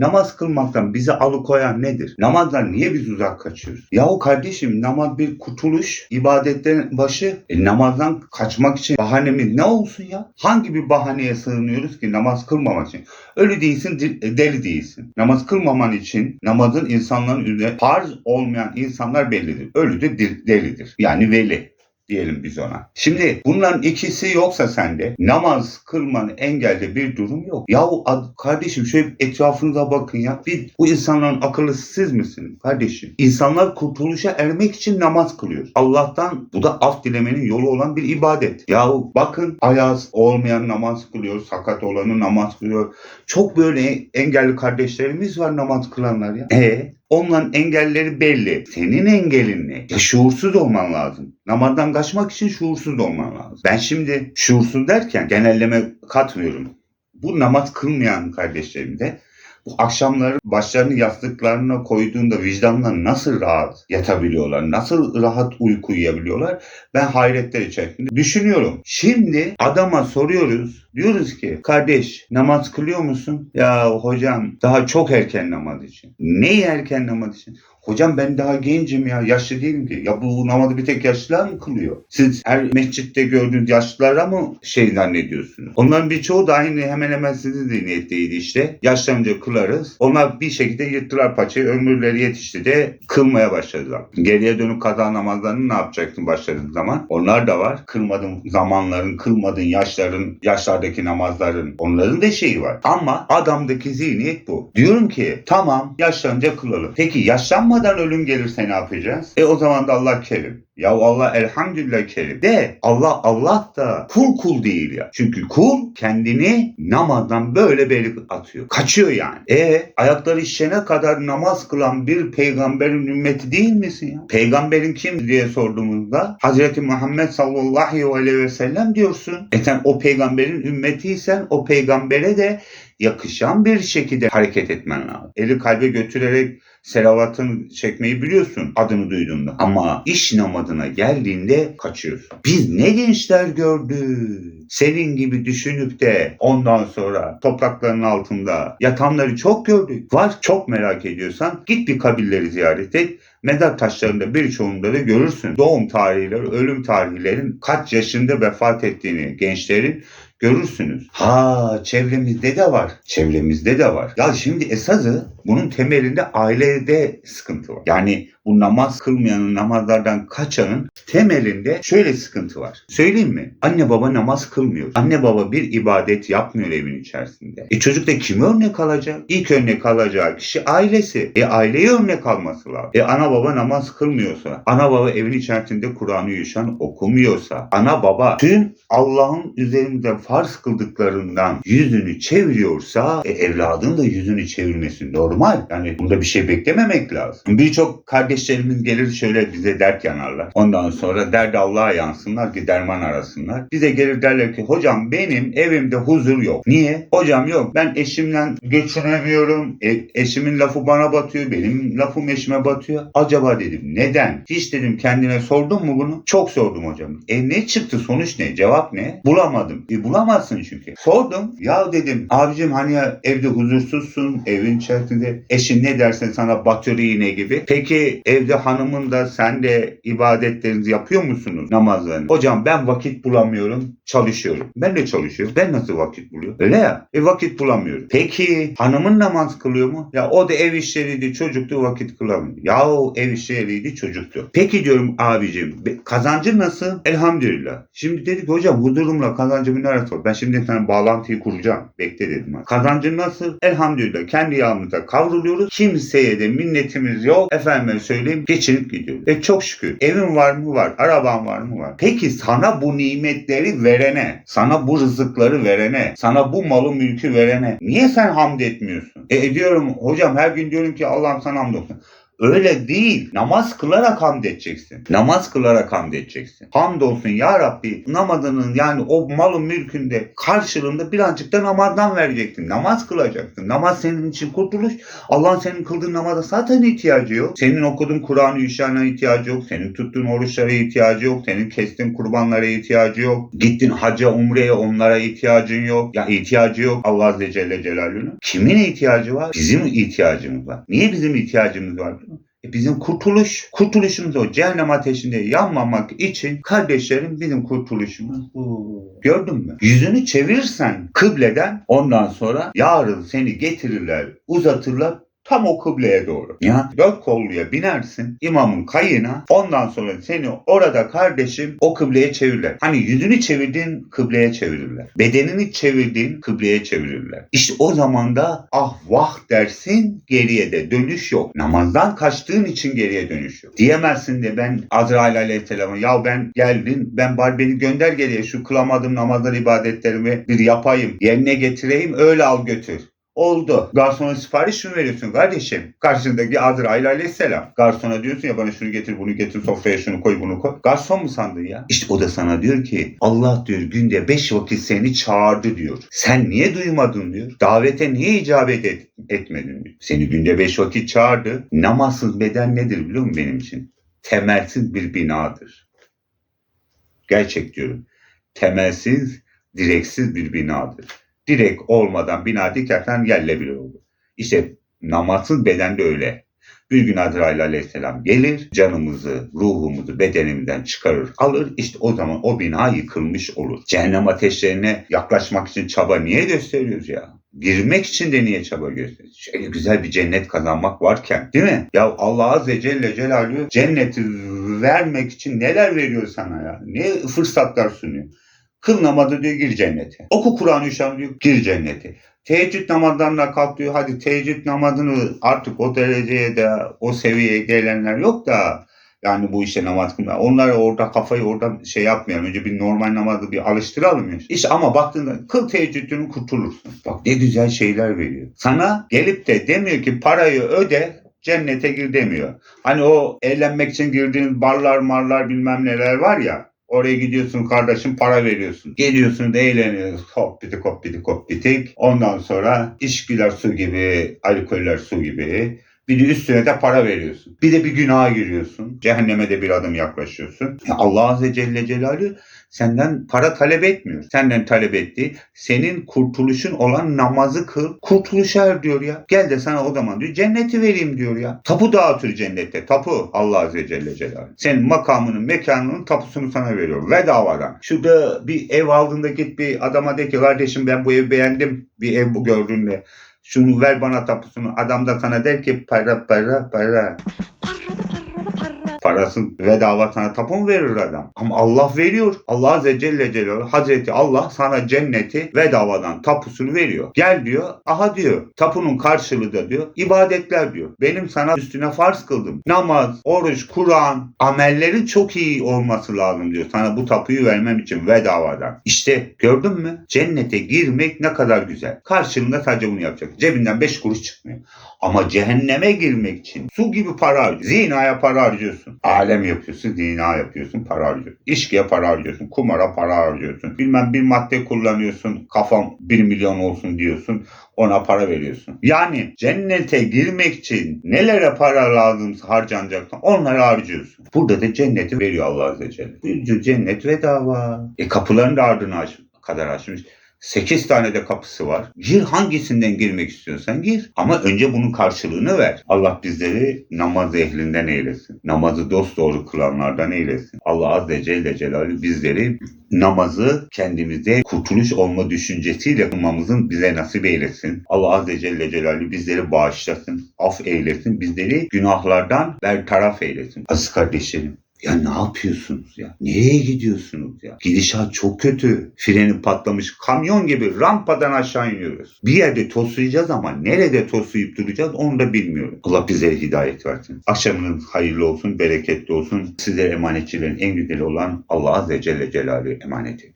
Namaz kılmaktan bizi alıkoyan nedir? Namazdan niye biz uzak kaçıyoruz? Yahu kardeşim namaz bir kurtuluş, ibadetlerin başı. E, namazdan kaçmak için bahanemiz ne olsun ya? Hangi bir bahaneye sığınıyoruz ki namaz kılmamak için? Ölü değilsin, di- deli değilsin. Namaz kılmaman için namazın insanların üzerine farz olmayan insanlar bellidir. Ölü de delidir. Yani veli diyelim biz ona. Şimdi bunların ikisi yoksa sende namaz kılmanı engelde bir durum yok. Yahu kardeşim şöyle etrafınıza bakın ya. Bir, bu insanların akıllısı siz misiniz kardeşim? İnsanlar kurtuluşa ermek için namaz kılıyor. Allah'tan bu da af dilemenin yolu olan bir ibadet. Yahu bakın ayaz olmayan namaz kılıyor, sakat olanı namaz kılıyor. Çok böyle engelli kardeşlerimiz var namaz kılanlar ya. E Onların engelleri belli. Senin engelin ne? Ya şuursuz olman lazım. Namazdan kaçmak için şuursuz olman lazım. Ben şimdi şuursuz derken genelleme katmıyorum. Bu namaz kılmayan kardeşlerim de bu akşamları başlarını yastıklarına koyduğunda vicdanla nasıl rahat yatabiliyorlar? Nasıl rahat uyku uyuyabiliyorlar? Ben hayretler içerisinde düşünüyorum. Şimdi adama soruyoruz. Diyoruz ki kardeş namaz kılıyor musun? Ya hocam daha çok erken namaz için. Ne erken namaz için? Hocam ben daha gencim ya yaşlı değilim ki. Ya bu namazı bir tek yaşlılar mı kılıyor? Siz her mescitte gördüğünüz yaşlılara mı şey zannediyorsunuz? Onların birçoğu da aynı hemen hemen sizin zihniyetteydi işte. Yaşlanınca kılarız. Onlar bir şekilde yırttılar paçayı ömürleri yetişti de kılmaya başladılar. Geriye dönüp kaza namazlarını ne yapacaksın başladığın zaman? Onlar da var. Kılmadığın zamanların, kılmadığın yaşların, yaşlardaki namazların onların da şeyi var. Ama adamdaki zihniyet bu. Diyorum ki tamam yaşlanınca kılalım. Peki yaşlanmadan ölüm gelirse ne yapacağız? E o zaman da Allah kerim. Ya Allah elhamdülillah kerim. De Allah Allah da kul kul değil ya. Çünkü kul kendini namazdan böyle beri atıyor. Kaçıyor yani. E ayakları işene kadar namaz kılan bir peygamberin ümmeti değil misin ya? Peygamberin kim diye sorduğumuzda Hazreti Muhammed sallallahu aleyhi ve sellem diyorsun. E sen o peygamberin ümmetiysen o peygambere de yakışan bir şekilde hareket etmen lazım. Eli kalbe götürerek selavatını çekmeyi biliyorsun adını duyduğunda. Ama iş namazına geldiğinde kaçıyorsun. Biz ne gençler gördük. Senin gibi düşünüp de ondan sonra toprakların altında yatanları çok gördük. Var çok merak ediyorsan git bir kabilleri ziyaret et. Mezar taşlarında birçoğunda da görürsün. Doğum tarihleri, ölüm tarihlerin kaç yaşında vefat ettiğini gençlerin görürsünüz. Ha çevremizde de var. Çevremizde de var. Ya şimdi esası bunun temelinde ailede sıkıntı var. Yani bu namaz kılmayanın namazlardan kaçanın temelinde şöyle sıkıntı var. Söyleyeyim mi? Anne baba namaz kılmıyor. Anne baba bir ibadet yapmıyor evin içerisinde. E çocuk da kime örnek alacak? İlk örnek alacağı kişi ailesi. E aileye örnek alması lazım. E ana baba namaz kılmıyorsa, ana baba evin içerisinde Kur'an'ı yuşan okumuyorsa, ana baba tüm Allah'ın üzerinde farz kıldıklarından yüzünü çeviriyorsa e, evladın da yüzünü çevirmesi normal. Yani bunda bir şey beklememek lazım. Birçok kardeşlerimiz gelir şöyle bize dert yanarlar. Ondan sonra derdi Allah'a yansınlar ki derman arasınlar. Bize gelir derler ki hocam benim evimde huzur yok. Niye? Hocam yok ben eşimle geçinemiyorum. E, eşimin lafı bana batıyor. Benim lafım eşime batıyor. Acaba dedim neden? Hiç dedim kendine sordun mu bunu? Çok sordum hocam. E ne çıktı sonuç ne? Cevap ne? Bulamadım. E bulamazsın çünkü. Sordum. Ya dedim abicim hani ya evde huzursuzsun. Evin içerisinde eşin ne dersen sana batıyor iğne gibi. Peki evde hanımın da sen de ibadetlerinizi yapıyor musunuz? Namazlarını. Hocam ben vakit bulamıyorum. Çalışıyorum. Ben de çalışıyorum. Ben nasıl vakit buluyorum? Öyle ya. E vakit bulamıyorum. Peki hanımın namaz kılıyor mu? Ya o da ev işleriydi çocuktu vakit kılamıyor. Ya o ev işleriydi çocuktu. Peki diyorum abicim kazancı nasıl? Elhamdülillah. Şimdi dedik hocam huzurumla kazancımın arası var. Ben şimdi sana bağlantıyı kuracağım. Bekle dedim. ha. Kazancın nasıl? Elhamdülillah. Kendi yağımıza kavruluyoruz. Kimseye de minnetimiz yok. Efendime söyleyeyim geçinip gidiyoruz. E çok şükür. Evin var mı? Var. Araban var mı? Var. Peki sana bu nimetleri verene, sana bu rızıkları verene, sana bu malı mülkü verene niye sen hamd etmiyorsun? E ediyorum hocam her gün diyorum ki Allah'ım sana hamd olsun. Öyle değil. Namaz kılarak hamd edeceksin. Namaz kılarak hamd edeceksin. Hamdolsun ya Rabbi namazının yani o malın mülkünde karşılığında birazcık da namazdan vereceksin. Namaz kılacaksın. Namaz senin için kurtuluş. Allah'ın senin kıldığın namaza zaten ihtiyacı yok. Senin okuduğun Kur'an-ı Yuşan'a ihtiyacı yok. Senin tuttuğun oruçlara ihtiyacı yok. Senin kestiğin kurbanlara ihtiyacı yok. Gittin hacca, umreye onlara ihtiyacın yok. Ya ihtiyacı yok Allah Azze Celle Celaluhu'nun. Kimin ihtiyacı var? Bizim ihtiyacımız var. Niye bizim ihtiyacımız var? E bizim kurtuluş, kurtuluşumuz o. Cehennem ateşinde yanmamak için kardeşlerim bizim kurtuluşumuz bu. Gördün mü? Yüzünü çevirirsen kıbleden ondan sonra yarın seni getirirler, uzatırlar tam o kıbleye doğru. Ya dört kolluya binersin imamın kayığına ondan sonra seni orada kardeşim o kıbleye çevirirler. Hani yüzünü çevirdiğin kıbleye çevirirler. Bedenini çevirdiğin kıbleye çevirirler. İşte o zaman da ah vah dersin geriye de dönüş yok. Namazdan kaçtığın için geriye dönüş yok. Diyemezsin de ben Azrail aleyhisselama ya ben geldim ben bari beni gönder geriye şu kılamadığım namazlar ibadetlerimi bir yapayım yerine getireyim öyle al götür. Oldu. Garsona sipariş mi veriyorsun kardeşim? Karşındaki Azrail aleyhisselam. Garsona diyorsun ya bana şunu getir bunu getir sofraya şunu koy bunu koy. Garson mu sandın ya? İşte o da sana diyor ki Allah diyor günde beş vakit seni çağırdı diyor. Sen niye duymadın diyor. Davete niye icabet et- etmedin diyor. Seni günde beş vakit çağırdı. Namazsız beden nedir biliyor musun benim için? Temelsiz bir binadır. Gerçek diyorum. Temelsiz, direksiz bir binadır direk olmadan bina dikersen yerle bir olur. İşte namazsız beden de öyle. Bir gün Azrail aleyhisselam gelir, canımızı, ruhumuzu bedenimizden çıkarır, alır. İşte o zaman o bina yıkılmış olur. Cehennem ateşlerine yaklaşmak için çaba niye gösteriyoruz ya? Girmek için de niye çaba gösteriyoruz? Şöyle güzel bir cennet kazanmak varken değil mi? Ya Allah Azze Celle Celaluhu cenneti vermek için neler veriyor sana ya? Ne fırsatlar sunuyor? Kıl namazı diyor gir cennete. Oku Kur'an-ı Yuşan diyor gir cennete. Teheccüd namazlarına kalk diyor. Hadi teheccüd namazını artık o dereceye de o seviyeye gelenler yok da yani bu işte namaz kılma. Onlar orada kafayı orada şey yapmayalım. Önce bir normal namazı bir alıştıralım ya. İşte ama baktığında kıl teheccüdünü kurtulursun. Bak ne güzel şeyler veriyor. Sana gelip de demiyor ki parayı öde cennete gir demiyor. Hani o eğlenmek için girdiğin barlar marlar bilmem neler var ya. Oraya gidiyorsun kardeşim para veriyorsun. Geliyorsun da eğleniyorsun. Hop bitik hop bitik hop bitik. Ondan sonra içkiler su gibi, alkoller su gibi. Bir de üstüne de para veriyorsun. Bir de bir günaha giriyorsun. Cehenneme de bir adım yaklaşıyorsun. Ya Allah Azze Celle Celaluhu senden para talep etmiyor. Senden talep etti. Senin kurtuluşun olan namazı kıl. Kurtuluşa er diyor ya. Gel de sana o zaman diyor cenneti vereyim diyor ya. Tapu dağıtır cennette. Tapu Allah Azze Celle Celaluhu. Senin makamının, mekanının tapusunu sana veriyor. Bedavadan. Şurada bir ev aldığında git bir adama de ki kardeşim ben bu evi beğendim. Bir ev bu gördüğünde. Şunu ver bana tapusunu. Adam da sana der ki para para para. Parası bedava sana tapu verir adam? Ama Allah veriyor. Allah Azze Celle Celaluhu Hazreti Allah sana cenneti bedavadan tapusunu veriyor. Gel diyor. Aha diyor. Tapunun karşılığı da diyor. ibadetler diyor. Benim sana üstüne farz kıldım. Namaz, oruç, Kur'an, amellerin çok iyi olması lazım diyor. Sana bu tapuyu vermem için bedavadan. İşte gördün mü? Cennete girmek ne kadar güzel. Karşılığında sadece bunu yapacak. Cebinden 5 kuruş çıkmıyor. Ama cehenneme girmek için su gibi para harcıyorsun. Zinaya para harcıyorsun. Alem yapıyorsun, zina yapıyorsun, para harcıyorsun. İşkiye para harcıyorsun, kumara para harcıyorsun. Bilmem bir madde kullanıyorsun, kafam 1 milyon olsun diyorsun. Ona para veriyorsun. Yani cennete girmek için nelere para lazım harcanacaksa onları harcıyorsun. Burada da cenneti veriyor Allah Azze Celle. Cennet bedava. E kapılarını da ardına aç, kadar açmış. 8 tane de kapısı var. Gir hangisinden girmek istiyorsan gir. Ama önce bunun karşılığını ver. Allah bizleri namaz ehlinden eylesin. Namazı dosdoğru kılanlardan eylesin. Allah Azze Celle Celaluhu bizleri namazı kendimize kurtuluş olma düşüncesiyle kılmamızın bize nasip eylesin. Allah Azze Celle Celaluhu bizleri bağışlasın, af eylesin, bizleri günahlardan bertaraf eylesin. Aziz kardeşlerim, ya ne yapıyorsunuz ya? Nereye gidiyorsunuz ya? Gidişat çok kötü. Freni patlamış kamyon gibi rampadan aşağı iniyoruz. Bir yerde toslayacağız ama nerede toslayıp duracağız onu da bilmiyorum. Allah bize hidayet versin. Akşamınız hayırlı olsun, bereketli olsun. Size emanetçilerin en güzeli olan Allah Azze Celle Celaluhu emanet ediyor.